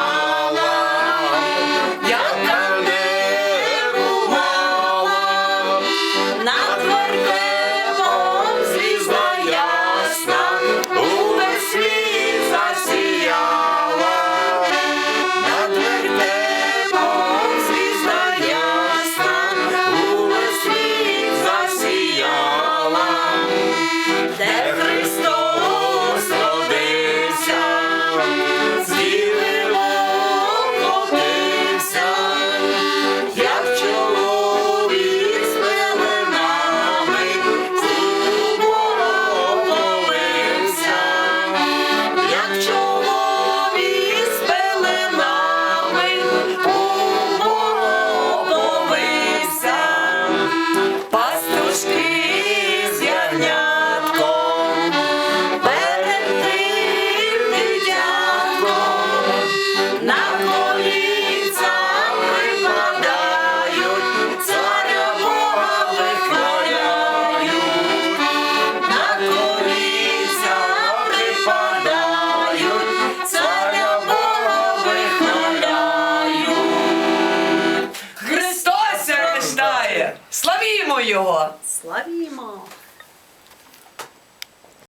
Bye. співає. Славімо його! Славімо!